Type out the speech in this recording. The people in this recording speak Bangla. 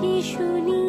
শুনি।